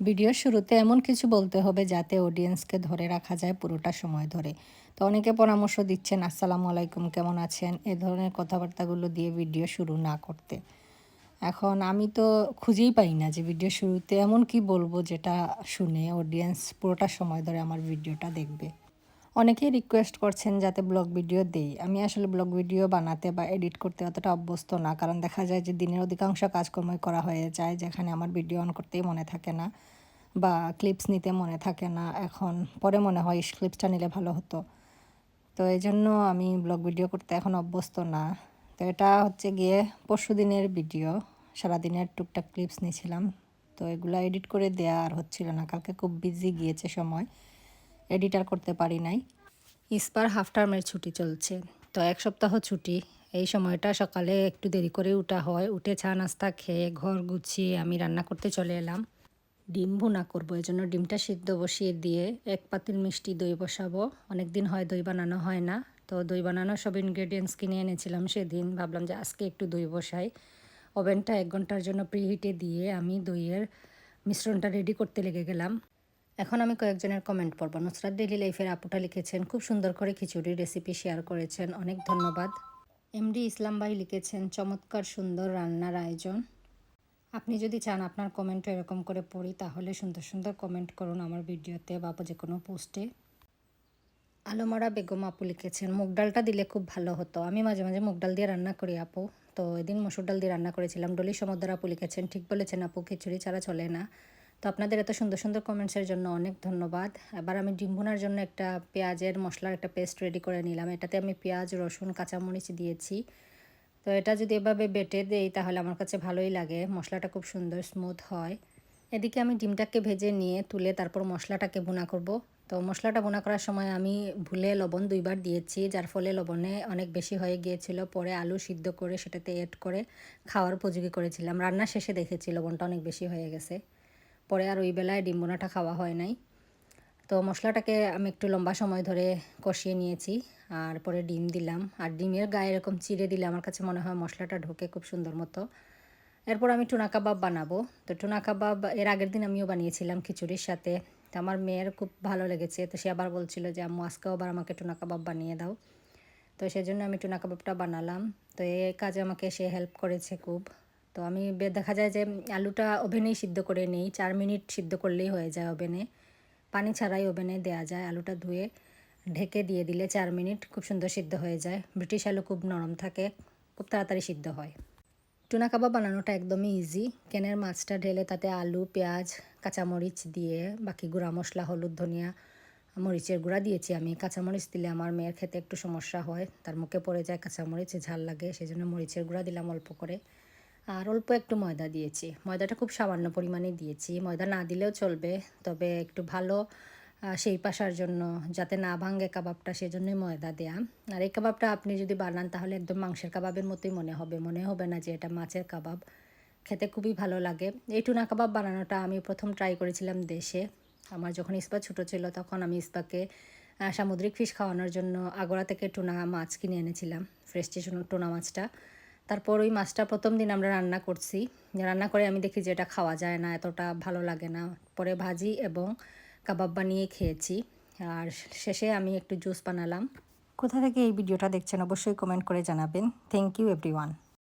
ভিডিওর শুরুতে এমন কিছু বলতে হবে যাতে অডিয়েন্সকে ধরে রাখা যায় পুরোটা সময় ধরে। তো অনেকে পরামর্শ দিচ্ছেন, আসসালামু আলাইকুম, কেমন আছেন? এ ধরনের কথাবার্তাগুলো দিয়ে ভিডিও শুরু না করতে। এখন আমি তো খুঁজেই পাই না যে ভিডিও শুরুতে এমন কি বলব যেটা শুনে অডিয়েন্স পুরোটা সময় ধরে আমার ভিডিওটা দেখবে। অনেকেই রিকোয়েস্ট করছেন যাতে ব্লগ ভিডিও দেই। আমি আসলে ব্লগ ভিডিও বানাতে বা এডিট করতে অতটা অভ্যস্ত না, কারণ দেখা যায় যে দিনের অধিকাংশ কাজকর্মই করা হয়ে যায়, যেখানে আমার ভিডিও অন করতেই মনে থাকে না বা ক্লিপস নিতে মনে থাকে না। এখন পরে মনে হয় ক্লিপসটা নিলে ভালো হতো। তো এই জন্য আমি ব্লগ ভিডিও করতে এখন অভ্যস্ত না। তো এটা হচ্ছে গিয়ে পরশু দিনের ভিডিও সারাদিনের টুকটাক ক্লিপস নিয়েছিলাম তো এগুলো এডিট করে দেয়া আর হচ্ছিল না। কালকে খুব বিজি গিয়েছে সময়। এডিটার করতে পারি নাই। ইস্পার হাফ টার্মের ছুটি চলছে। তো এক সপ্তাহ ছুটি। এই সময়টা সকালে একটু দেরি করে উঠা হয়। উঠে চা, নাস্তা খেয়ে ঘর গুছিয়ে আমি রান্না করতে চলে এলাম। ডিম ভুনা করব। এই জন্য ডিমটা সিদ্ধ বসিয়ে দিয়ে এক পাতিল মিষ্টি দই বসাবো। অনেক দিন হয় দই বানানো হয় না। তো দই বানানো সব ইনগ্রেডিয়েন্টস কিনে এনেছিলাম সেদিন। ভাবলাম যে আজকে একটু দই বসাই। ওভেনটা এক ঘণ্টার জন্য প্রিহিটে দিয়ে আমি দইয়ের মিশ্রণটা রেডি করতে লেগে গেলাম। এখন আমি কয়েকজনের কমেন্ট পড়ব। নুসরাত ডেলি লাইফের আপুটা লিখেছেন, খুব সুন্দর করে খিচুড়ি রেসিপি শেয়ার করেছেন, অনেক ধন্যবাদ। এমডি ইসলাম ভাই লিখেছেন, চমৎকার সুন্দর রান্নার আয়োজন। আপনি যদি চান আপনার কমেন্টও এরকম করে পড়ি, তাহলে সুন্দর সুন্দর কমেন্ট করুন আমার ভিডিওতে বা যে কোনো পোস্টে আলোমারা বেগম আপু লিখেছেন, মুগ ডালটা দিলে খুব ভালো হতো। আমি মাঝে মাঝে মুগ ডাল দিয়ে রান্না করি আপু। তো এদিন মসুর ডাল দিয়ে রান্না করেছিলাম। ডলি সমুদ্র আপু লিখেছেন, ঠিক বলেছেন আপু, খিচুড়ি ছাড়া চলে না। তো আপনাদের এত সুন্দর সুন্দর কমেন্টসের জন্য অনেক ধন্যবাদ। এবার আমি ডিম ভুনার জন্য একটা পেঁয়াজের মশলার একটা পেস্ট রেডি করে নিলাম। এটাতে আমি পেঁয়াজ, রসুন, কাঁচামরিচ দিয়েছি। তো এটা যদি এভাবে বেটে দেই তাহলে আমার কাছে ভালোই লাগে। মশলাটা খুব সুন্দর স্মুথ হয়। এদিকে আমি ডিমটাকে ভেজে নিয়ে তুলে তারপর মশলাটাকে বোনা করব। তো মশলাটা বোনা করার সময় আমি ভুলে লবণ দুইবার দিয়েছি, যার ফলে লবণে অনেক বেশি হয়ে গিয়েছিল। পরে আলু সিদ্ধ করে সেটাতে এড করে খাওয়ার উপযোগী করেছিলাম। রান্না শেষে দেখেছি লবণটা অনেক বেশি হয়ে গেছে। পরে আর ওই বেলায় ডিম বোনাটা খাওয়া হয় নাই। তো মশলাটাকে আমি একটু লম্বা সময় ধরে কষিয়ে নিয়েছি আর পরে ডিম দিলাম। আর ডিমের গায়ে এরকম চিড়ে দিলে আমার কাছে মনে হয় মশলাটা ঢোকে খুব সুন্দর মতো। এরপর আমি টুনা কাবাব বানাবো। তো টুনা কাবাব এর আগের দিন আমিও বানিয়েছিলাম খিচুড়ির সাথে। তো আমার মেয়ের খুব ভালো লেগেছে। তো সে আবার বলছিল যে, আম্মু আজকেও আবার আমাকে টুনা কাবাব বানিয়ে দাও। তো সেই জন্য আমি টুনা কাবাবটা বানালাম। তো এই কাজে আমাকে সে হেল্প করেছে খুব। তো আমি দেখা যায় যে আলুটা ওভেনেই সিদ্ধ করে নিই, চার মিনিট সিদ্ধ করলেই হয়ে যায় ওভেনে। পানি ছাড়াই ওভেনে দেওয়া যায় আলুটা ধুয়ে। ঢেকে দিয়ে দিলে চার মিনিট খুব সুন্দর সিদ্ধ হয়ে যায়। ব্রিটিশ আলু খুব নরম থাকে, খুব তাড়াতাড়ি সিদ্ধ হয়। টুনা কাবাব বানানোটা একদমই ইজি কেনের মাছটা ঢেলে তাতে আলু, পেঁয়াজ, কাঁচামরিচ দিয়ে, বাকি গুঁড়া মশলা, হলুদ, ধনিয়া, মরিচের গুঁড়া দিয়েছি আমি। কাঁচামরিচ দিলে আমার মেয়ের খেতে একটু সমস্যা হয়, তার মুখে পড়ে যায় কাঁচামরিচ, ঝাল লাগে সেই জন্য মরিচের গুঁড়া দিলাম অল্প করে। আর অল্প একটু ময়দা দিয়েছি। ময়দাটা খুব সামান্য পরিমাণে দিয়েছি। ময়দা না দিলেও চলবে, তবে একটু ভালো সেই পাশার জন্য যাতে না ভাঙে কাবাবটা, সেজন্যই ময়দা দেয়া। আর এই কাবাবটা আপনি যদি বানান, তাহলে একদম মাংসের কাবাবের মতোই মনে হবে। মনে হবে না যে এটা মাছের কাবাব। খেতে খুবই ভালো লাগে। এই টুনা কাবাব বানানোটা আমি প্রথম ট্রাই করেছিলাম দেশে। আমার যখন ইস্পা ছোটো ছিল, তখন আমি ইস্পাকে সামুদ্রিক ফিশ খাওয়ানোর জন্য আগোড়া থেকে টুনা মাছ কিনে এনেছিলাম। ফ্রেশ টুনা মাছটা। তারপর ওই মাছটা প্রথম দিন আমরা রান্না করছি। রান্না করে আমি দেখি যে এটা খাওয়া যায় না, এতটা ভালো লাগে না। পরে ভাজি এবং কাবাব বানিয়ে খেয়েছি। আর শেষে আমি একটু জুস বানালাম। কোথা থেকে এই ভিডিওটা দেখছেন অবশ্যই কমেন্ট করে জানাবেন। Thank you, everyone.